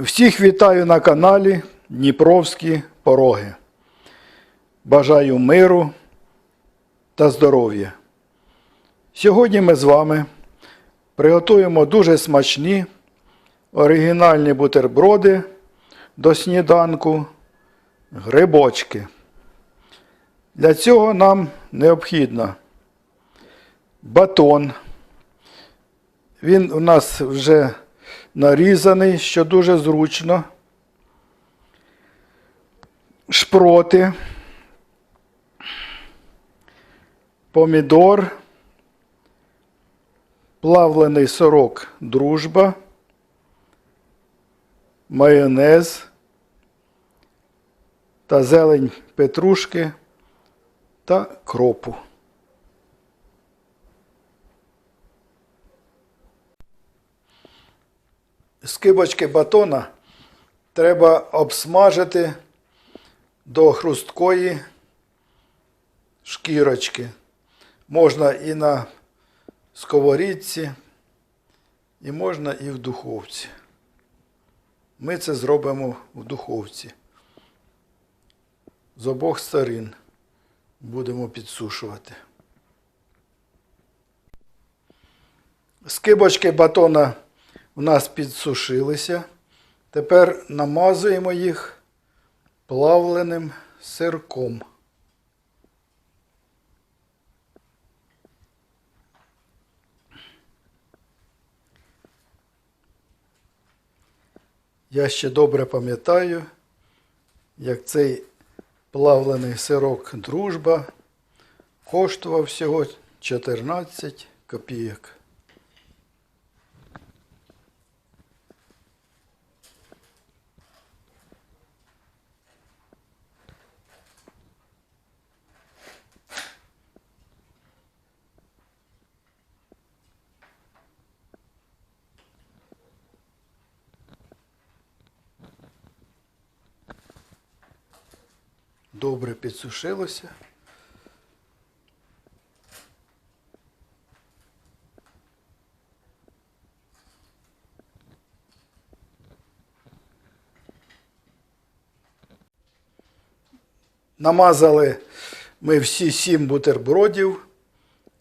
Всіх вітаю на каналі Дніпровські Пороги. Бажаю миру та здоров'я. Сьогодні ми з вами приготуємо дуже смачні оригінальні бутерброди до сніданку грибочки. Для цього нам необхідно батон. Він у нас вже нарізаний, що дуже зручно. Шпроти, помідор, плавлений сорок дружба, майонез та зелень петрушки та кропу. Скибочки батона треба обсмажити до хрусткої шкірочки. Можна і на сковорідці, і можна і в духовці. Ми це зробимо в духовці. З обох сторін будемо підсушувати. Скибочки батона у нас підсушилися. Тепер намазуємо їх плавленим сирком. Я ще добре пам'ятаю, як цей плавлений сирок дружба коштував всього 14 копійок. Добре підсушилося. Намазали ми всі сім бутербродів.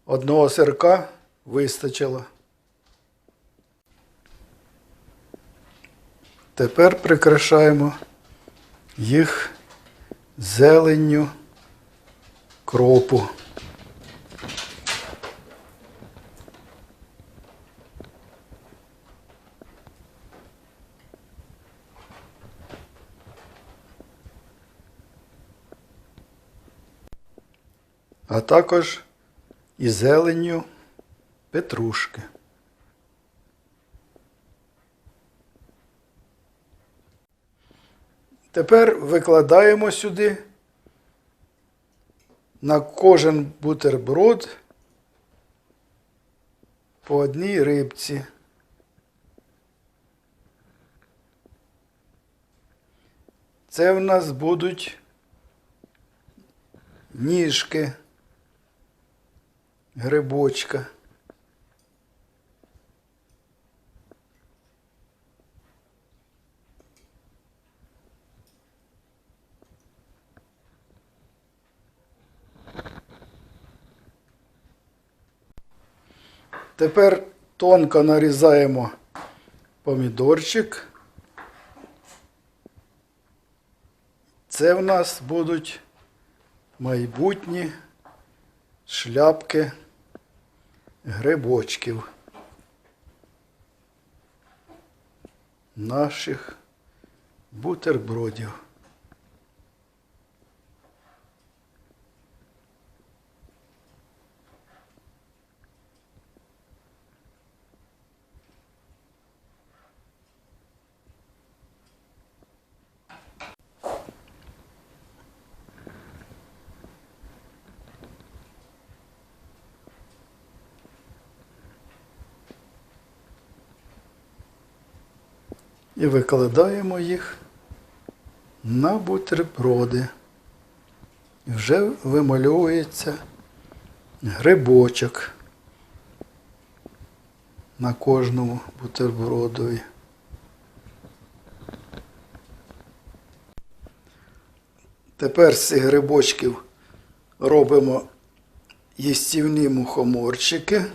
Одного сирка вистачило. Тепер прикрашаємо їх зеленню кропу. А також і зеленню петрушки. Тепер викладаємо сюди на кожен бутерброд по одній рибці. Це в нас будуть ніжки грибочка. Тепер тонко нарізаємо помідорчик. Це в нас будуть майбутні шляпки грибочків наших бутербродів. і викладаємо їх на бутерброди. Вже вимальовується грибочок на кожному бутербродові. Тепер з цих грибочків робимо їстівні мухоморчики.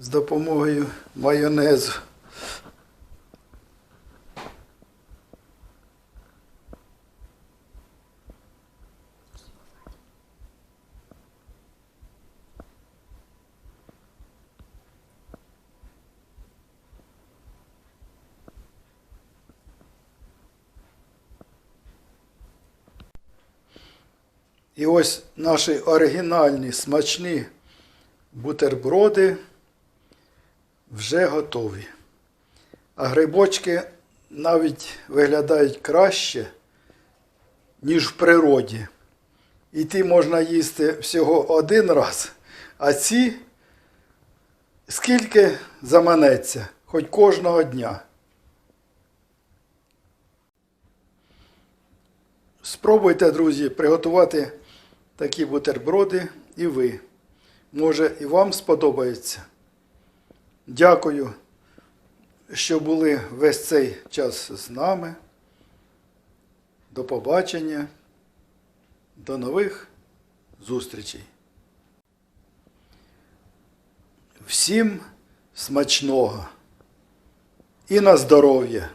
З допомогою майонезу. І ось наші оригінальні смачні бутерброди вже готові. А грибочки навіть виглядають краще, ніж в природі. І ті можна їсти всього один раз, а ці скільки заманеться, хоч кожного дня. Спробуйте, друзі, приготувати такі бутерброди і ви. Може, і вам сподобається. Дякую, що були весь цей час з нами. До побачення. До нових зустрічей. Всім смачного і на здоров'я!